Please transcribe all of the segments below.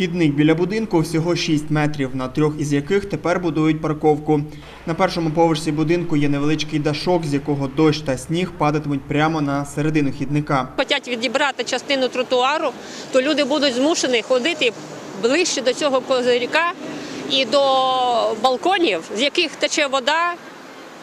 Вхідник біля будинку всього 6 метрів, на трьох із яких тепер будують парковку. На першому поверсі будинку є невеличкий дашок, з якого дощ та сніг падатимуть прямо на середину хідника. Хочуть відібрати частину тротуару, то люди будуть змушені ходити ближче до цього козиряка і до балконів, з яких тече вода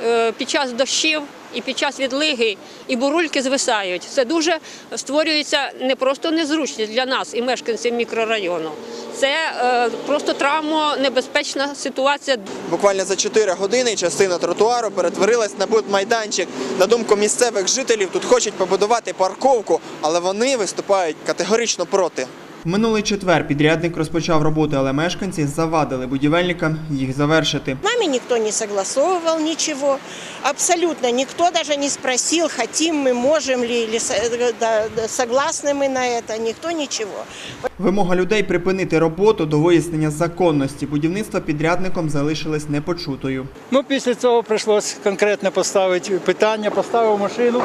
е, під час дощів і під час відлиги, і бурульки звисають. Це дуже створюється не просто незручність для нас і мешканців мікрорайону. Це е, просто травмонебезпечна ситуація Буквально за 4 години частина тротуару перетворилась на будмайданчик. На думку місцевих жителів, тут хочуть побудувати парковку, але вони виступають категорично проти. В минулий четвер підрядник розпочав роботи, але мешканці завадили будівельникам їх завершити. С нами никто не согласовывал ничего, абсолютно никто даже не спросил, хотим мы, можем ли, или со- э, да, да, согласны мы на это, никто ничего. Вимога людей припинити роботу до вияснення законності будівництва підрядником залишилась непочутою. Ну, після цього прийшлося конкретно поставити питання, поставив машину,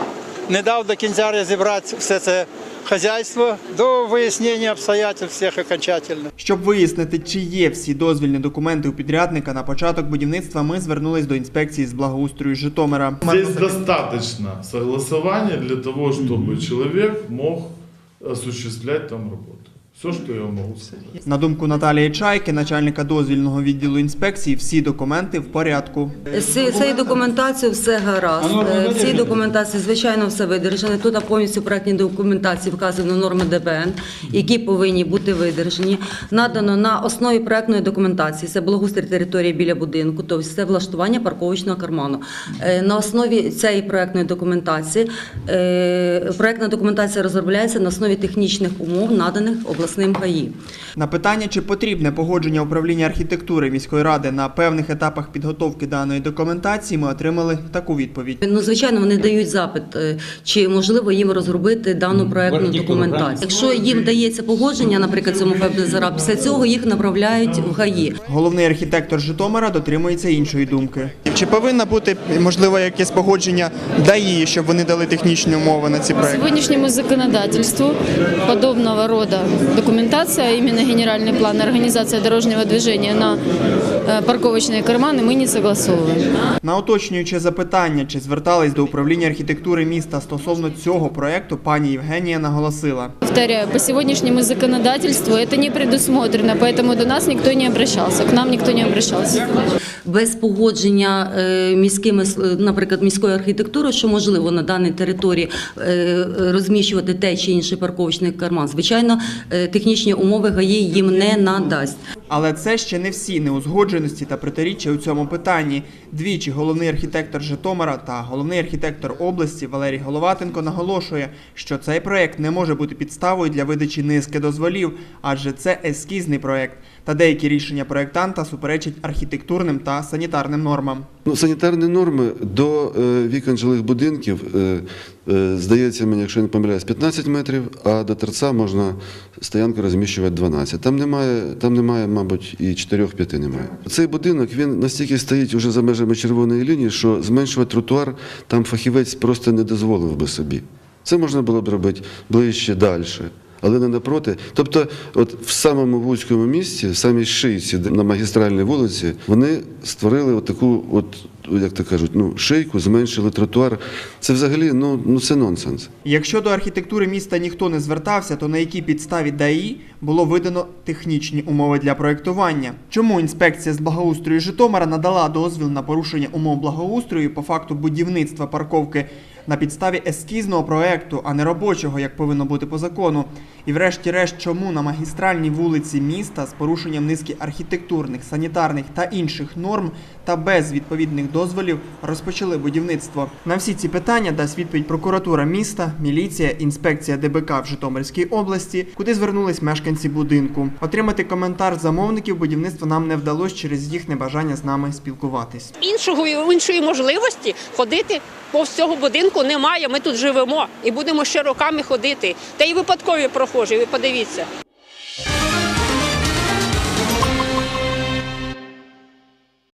не дав до кінця розібрати все це хазяйство до вияснення обстоятельств всіх окончательно. Щоб вияснити, чи є всі дозвільні документи у підрядника на початок будівництва, ми звернулись до інспекції з благоустрою Житомира. Здесь достаточно согласування для того, щоб чоловік мог осуществлять там работу. Все, что я могу сказать. На думку Наталії Чайки, начальника дозвільного відділу інспекції, всі документи в порядку. З цією документацією все гаразд. Е, В цій документації, звичайно, все видержане. Тут повністю в проектній документації вказано норми ДБН, які повинні бути видержані. Надано на основі проектної документації, це благоустрій території біля будинку, тобто це влаштування парковочного карману. Е, На основі цієї проектної документації е, проектна документація розробляється на основі технічних умов, наданих обласним ГАІ. На питання, чи потрібне погодження управління архітектури міської ради на певних етапах підготовки даної документації, ми отримали таку відповідь. Ну, звичайно, вони дають запит, е, чи можливо їм розробити дану проектну документацію. Якщо їм дається погодження, наприклад, цьому ФЕБДЗРА, після цього їх направляють в ГАІ. Головний архітектор Житомира дотримується іншої думки. Чи повинно бути можливо якесь погодження ДАІ, щоб вони дали технічні умови на ці По сегодняшнему законодательству подобного рода документация, а именно генеральный план организации дорожнего движения на э, парковочные карманы мы не согласовываем. На уточнююче запитання, чи звертались до управління архітектури міста стосовно цього проекту, пані Євгенія наголосила. Повторяю, по сегодняшнему законодательству это не предусмотрено, поэтому до нас никто не обращался, к нам никто не обращался. Без погодження е, міськими, е, наприклад, міською архітектурою, що можливо на даній території е, розміщувати те чи інший парковочний карман, звичайно, технічні умови ГАІ їм не надасть. Але це ще не всі неузгодженості та протиріччя у цьому питанні. Двічі головний архітектор Житомира та головний архітектор області Валерій Головатенко наголошує, що цей проект не може бути підставою для видачі низки дозволів, адже це ескізний проект. Та деякі рішення проектанта суперечать архітектурним та санітарним нормам. Ну, санітарні норми до е, вікон жилих будинків, е, е, здається мені, якщо я не помиляюсь, 15 метрів, а до торца можна стоянку розміщувати 12. Там немає, там немає, мабуть, і 4-5 немає. Цей будинок він настільки стоїть уже за межами червоної лінії, що зменшувати тротуар там фахівець просто не дозволив би собі. Це можна було б робити ближче, далі. Але не напроти. Тобто, от в самому вузькому місці, в самій шийці, на магістральній вулиці, вони створили от таку, от, як то кажуть, ну, шийку, зменшили тротуар. Це взагалі ну, ну це нонсенс. Якщо до архітектури міста ніхто не звертався, то на якій підставі ДАІ було видано технічні умови для проєктування? Чому інспекція з благоустрою Житомира надала дозвіл на порушення умов благоустрою по факту будівництва парковки на підставі ескізного проекту, а не робочого, як повинно бути по закону? І врешті-решт, чому на магістральній вулиці міста з порушенням низки архітектурних, санітарних та інших норм та без відповідних дозволів розпочали будівництво? На всі ці питання дасть відповідь прокуратура міста, міліція, інспекція ДБК в Житомирській області, куди звернулись мешканці будинку. Отримати коментар замовників будівництва нам не вдалося через їх небажання з нами спілкуватись. іншого іншої можливості ходити повз цього будинку немає. Ми тут живемо і будемо ще роками ходити. Та й випадкові прохожі. Ви подивіться,